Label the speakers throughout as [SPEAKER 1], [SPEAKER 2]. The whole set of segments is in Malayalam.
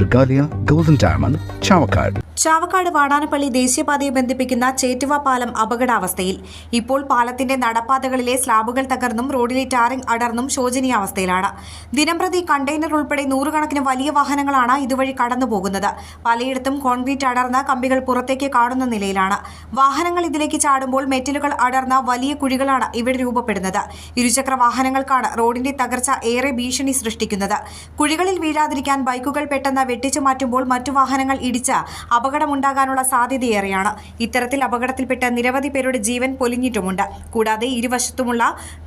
[SPEAKER 1] Regalia golden diamond Chavakkad.
[SPEAKER 2] Chavakkad Vadanappally ദേശീയപാതയെ ബന്ധിപ്പിക്കുന്ന ചേറ്റുവ പാലം അപകടാവസ്ഥയിൽ. ഇപ്പോൾ പാലത്തിന്റെ നടപ്പാതകളിലെ സ്ലാബുകൾ തകർന്നും റോഡിലെ ടാറിംഗ് അടർന്നും ശോചനീയാവസ്ഥയിലാണ്. ദിനംപ്രതി കണ്ടെയ്നർ ഉൾപ്പെടെ നൂറുകണക്കിന് വലിയ വാഹനങ്ങളാണ് ഇതുവഴി കടന്നുപോകുന്നത്. പലയിടത്തും കോൺക്രീറ്റ് അടർന്ന കമ്പികൾ പുറത്തേക്ക് കാണുന്ന നിലയിലാണ്. വാഹനങ്ങൾ ഇതിലേക്ക് ചാടുമ്പോൾ മെറ്റലുകൾ അടർന്ന വലിയ കുഴികളാണ് ഇവിടെ രൂപപ്പെടുന്നത്. ഇരുചക്ര വാഹനങ്ങൾക്കാണ് റോഡിന്റെ തകർച്ച ഏറെ ഭീഷണി സൃഷ്ടിക്കുന്നത്. കുഴികളിൽ വീഴാതിരിക്കാൻ ബൈക്കുകൾ പെട്ടെന്ന് വെട്ടിച്ചു മാറ്റുമ്പോൾ മറ്റു വാഹനങ്ങൾ ഇടിച്ച അപകടമുണ്ടാകാനുള്ള സാധ്യതയേറെയാണ്. ഇത്തരത്തിൽ അപകടത്തിൽപ്പെട്ട നിരവധി പേരുടെ ജീവൻ പൊലിഞ്ഞിട്ടുമുണ്ട്. കൂടാതെ ഇരുവശത്തുമുള്ള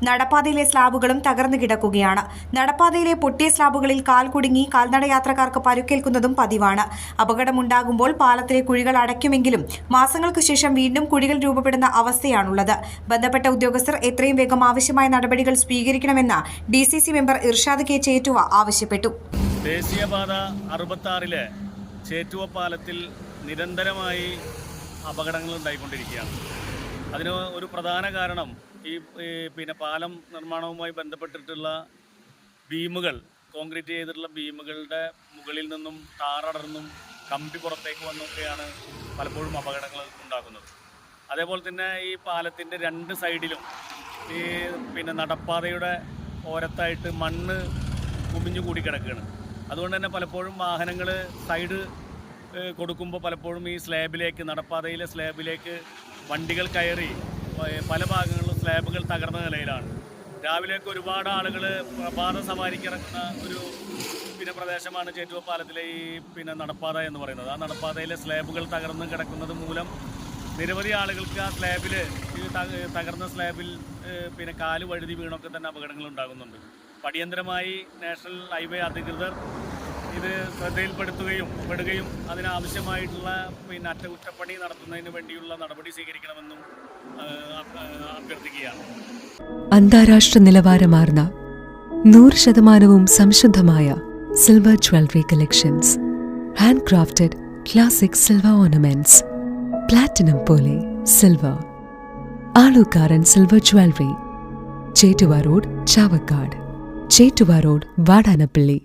[SPEAKER 2] നടപ്പാതയിലെ സ്ലാബുകളും തകർന്നു കിടക്കുകയാണ്. നടപ്പാതയിലെ പൊട്ടിയ സ്ലാബുകളിൽ കാൽ കുടുങ്ങി കാൽനട യാത്രക്കാർക്ക് പരുക്കേൽക്കുന്നതും പതിവാണ്. അപകടമുണ്ടാകുമ്പോൾ പാലത്തിലെ കുഴികൾ അടയ്ക്കുമെങ്കിലും മാസങ്ങൾക്ക് ശേഷം വീണ്ടും കുഴികൾ രൂപപ്പെടുന്ന അവസ്ഥയാണുള്ളത്. ബന്ധപ്പെട്ട ഉദ്യോഗസ്ഥർ എത്രയും വേഗം ആവശ്യമായ നടപടികൾ സ്വീകരിക്കണമെന്ന് D member Irshad K Chettuva ആവശ്യപ്പെട്ടു.
[SPEAKER 3] ദേശീയപാത അറുപത്താറിലെ ചേറ്റുവ പാലത്തിൽ നിരന്തരമായി അപകടങ്ങൾ ഉണ്ടായിക്കൊണ്ടിരിക്കുകയാണ്. അതിന് ഒരു പ്രധാന കാരണം ഈ പിന്നെ പാലം നിർമ്മാണവുമായി ബന്ധപ്പെട്ടിട്ടുള്ള ബീമുകൾ കോൺക്രീറ്റ് ചെയ്തിട്ടുള്ള ബീമുകളുടെ മുകളിൽ നിന്നും താറടർന്നും കമ്പി പുറത്തേക്ക് വന്നൊക്കെയാണ് പലപ്പോഴും അപകടങ്ങൾ ഉണ്ടാക്കുന്നത് അതേപോലെ തന്നെ ഈ പാലത്തിന്റെ രണ്ട് സൈഡിലും ഈ പിന്നെ നടപ്പാതയുടെ ഓരത്തായിട്ട് മണ്ണ് കുമിഞ്ഞു കൂടി കിടക്കുകയാണ്. അതുകൊണ്ട് തന്നെ പലപ്പോഴും വാഹനങ്ങൾ സൈഡ് കൊടുക്കുമ്പോൾ പലപ്പോഴും ഈ സ്ലാബിലേക്ക് നടപ്പാതയിലെ സ്ലാബിലേക്ക് വണ്ടികൾ കയറി പല ഭാഗങ്ങളിലും സ്ലാബുകൾ തകർന്ന നിലയിലാണ്. രാവിലെയൊക്കെ ഒരുപാട് ആളുകൾ പ്രഭാത സവാരിക്ക് ഇറങ്ങുന്ന ഒരു പിന്നെ പ്രദേശമാണ് ചേറ്റുവ പാലത്തിലെ ഈ പിന്നെ നടപ്പാത എന്ന് പറയുന്നത്. ആ നടപ്പാതയിലെ സ്ലാബുകൾ തകർന്ന് കിടക്കുന്നത് മൂലം നിരവധി ആളുകൾക്ക് ആ സ്ലാബിൽ തകർന്ന സ്ലാബിൽ പിന്നെ കാൽ വഴുതി വീണൊക്കെ തന്നെ അപകടങ്ങൾ ഉണ്ടാകുന്നുണ്ട്. അടിയന്തരമായി നാഷണൽ ഹൈവേ അധികൃതർ ഇത് ശ്രദ്ധയിൽപ്പെടുത്തുകയും പെടുകയും അതിനാവശ്യമായിട്ടുള്ള പിന്നെ അറ്റകുറ്റപ്പണി നടത്തുന്നതിന് വേണ്ടിയുള്ള നടപടി സ്വീകരിക്കണമെന്നും അഭ്യർത്ഥിക്കുകയാണ്.
[SPEAKER 4] അന്താരാഷ്ട്ര നിലവാരമാർന്ന നൂറ് ശതമാനവും സംശുദ്ധമായ silver jewellery collections hand crafted classic silver ornaments platinum പോലെ silver Alookkaran silver jewellery Chettuva road Chavakkad. Chettuva road Vadanappally.